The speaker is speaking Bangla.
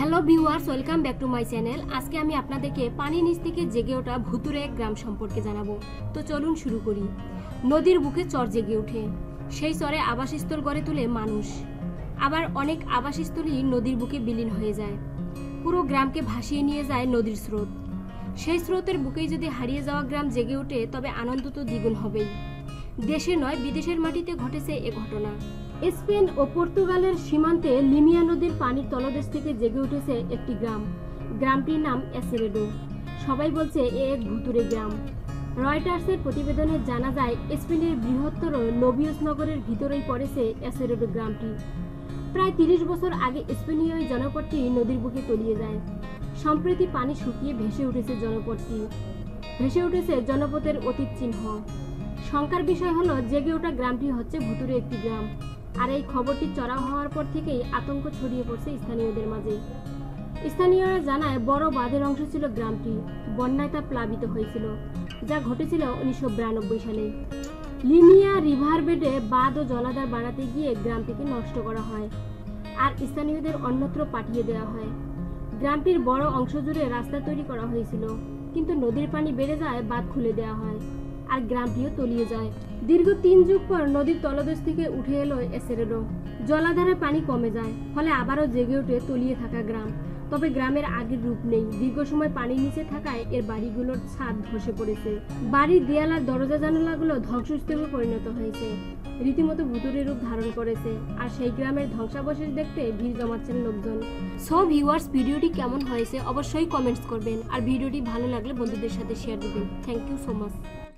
Hello viewers, welcome back to my channel. আজকে আমি আপনাদেরকে পানির নিচ থেকে জেগে ওঠা ভুতুরে গ্রাম সম্পর্কে জানাব। তো চলুন শুরু করি। নদীর বুকে চর জেগে ওঠে। সেই চরে আবাসস্থল গড়ে তোলে মানুষ। আবার অনেক আবাসস্থলই নদীর বুকে বিলীন হয়ে যায়। পুরো গ্রামকে ভাসিয়ে নিয়ে যায় নদীর স্রোত। সেই স্রোতের বুকেই যদি হারিয়ে যাওয়া গ্রাম জেগে ওঠে, তবে আনন্দ তো দ্বিগুণ হবেই। দেশে নয়, বিদেশের মাটিতে ঘটেছে এ ঘটনা। স্পেন ও পর্তুগালের সীমান্তে লিমিয়া নদীর পানির তলদেশ থেকে জেগে উঠেছে একটি গ্রাম। গ্রামটির নাম এসেরেডো। সবাই বলছে এ এক ভুতুরে গ্রাম। রয়টার্সের প্রতিবেদনে জানা যায়, স্পেনের বৃহত্তর লোবিয়স নগরের ভিতরেই পড়েছে এসেরেডো গ্রামটি। প্রায় তিরিশ বছর আগে স্পেনীয় এই জনপদটি নদীর বুকে তলিয়ে যায়। সম্প্রতি পানি শুকিয়ে ভেসে উঠেছে জনপদটি। ভেসে উঠেছে জনপদের অতীত চিহ্ন। শঙ্কার বিষয় হলো, জেগে ওঠা গ্রামটি হচ্ছে ভুতুরে একটি গ্রাম। আর এই খবরটি চড়া হওয়ার পর থেকেই আতঙ্ক ছড়িয়ে পড়ছে স্থানীয়দের মাঝে। স্থানীয়রা জানায়, বড় বাঁধের অংশ ছিল গ্রামটি, বন্যায় তা প্লাবিত হয়েছিল, যা ঘটেছিল উনিশশো বিরানব্বই সালে। লিমিয়া রিভার বেডে বাঁধ ও জলাধার বানাতে গিয়ে গ্রামটিকে নষ্ট করা হয় আর স্থানীয়দের অন্যত্র পাঠিয়ে দেওয়া হয়। গ্রামটির বড় অংশ জুড়ে রাস্তা তৈরি করা হয়েছিল, কিন্তু নদীর পানি বেড়ে যায়, বাঁধ খুলে দেওয়া হয়। আর গ্রামটিও তলিয়ে যায়। দীর্ঘ তিন যুগ পর নদীর তলদেশ থেকে উঠে এলো এসেরেডো জলাধারে পানি কমে যায়, ফলে আবারও জেগে ওঠে তলিয়ে থাকা গ্রাম। তবে গ্রামের আগের রূপ নেই। দীর্ঘ সময় পানির নিচে থাকায় এর বাড়িগুলোর ছাদ ধসে পড়েছে। বাড়ির দেয়াল আর দরজা জানালাগুলো ধ্বংসস্তূপে পরিণত হয়েছে। রীতিমতো ভুতুরে রূপ ধারণ করেছে। আর সেই গ্রামের ধ্বংসাবশেষ দেখতে ভিড় জমাচ্ছেন লোকজন। সো ভিউয়ার্স, ভিডিওটি কেমন হয়েছে অবশ্যই কমেন্টস করবেন। আর ভিডিওটি ভালো লাগলে বন্ধুদের সাথে শেয়ার দেবেন। Thank you so much.